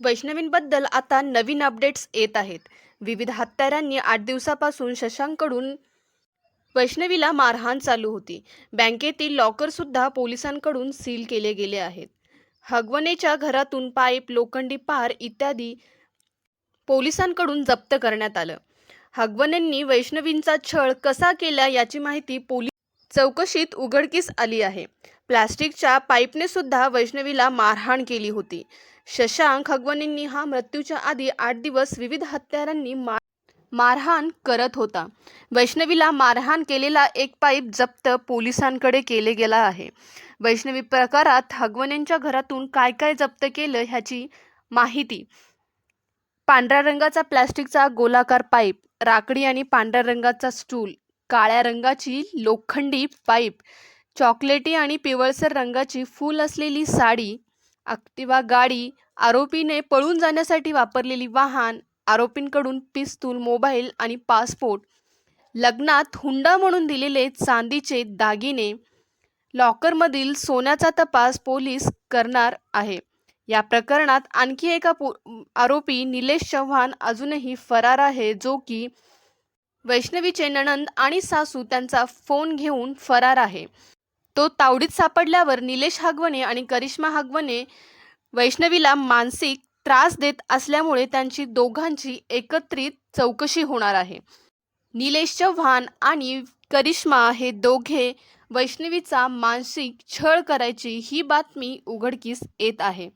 वैष्णवींबद्दल आता नवीन अपडेट्स येत आहेत. विविध हत्यारांनी आठ दिवसापासून शशांकडून वैष्णवीला मारहाण चालू होती. बँकेतील लॉकरसुद्धा पोलिसांकडून सील केले गेले आहेत. हगवनेच्या घरातून पाईप लोखंडी पार इत्यादी पोलिसांकडून जप्त करण्यात आलं. हगवनेंनी वैष्णवींचा छळ कसा केला याची माहिती पोलीस चौकशीत उघडकीस आली आहे. प्लास्टिकच्या पाईपने सुद्धा वैष्णवीला मारहाण केली होती. शशांक हगवणेंनी हा मृत्यूच्या आधी आठ दिवस विविध हत्यारांनी मार मारहाण करत होता. वैष्णवीला मारहाण केलेला एक पाईप जप्त पोलिसांकडे केले गेला आहे. वैष्णवी प्रकारात हगवनेंच्या घरातून काय काय जप्त केलं ह्याची माहिती. पांढऱ्या रंगाचा प्लॅस्टिकचा गोलाकार पाईप राकडी आणि पांढऱ्या रंगाचा स्टूल काळ्या रंगाची लोखंडी पाईप चॉकलेटी आणि पिवळसर रंगाची फूल असलेली साडी ॲक्टिवा गाडी आरोपीने पळून जाण्यासाठी वापरलेली वाहन आरोपींकडून पिस्तूल मोबाईल आणि पासपोर्ट लग्नात हुंडा म्हणून दिलेले चांदीचे दागिने लॉकरमधील सोन्याचा तपास पोलीस करणार आहे. या प्रकरणात आणखी एका पो आरोपी निलेश चव्हाण अजूनही फरार आहे जो की वैष्णवीचे नणंद आणि सासू त्यांचा फोन घेऊन फरार आहे. तो तावडीत सापडल्यावर निलेश हागवणे आणि करिश्मा हागवणे वैष्णवीला मानसिक त्रास देत असल्यामुळे त्यांची दोघांची एकत्रित चौकशी होणार आहे. निलेश चव्हाण आणि करिश्मा हे दोघे वैष्णवीचा मानसिक छळ करायची ही बातमी उघडकीस येत आहे.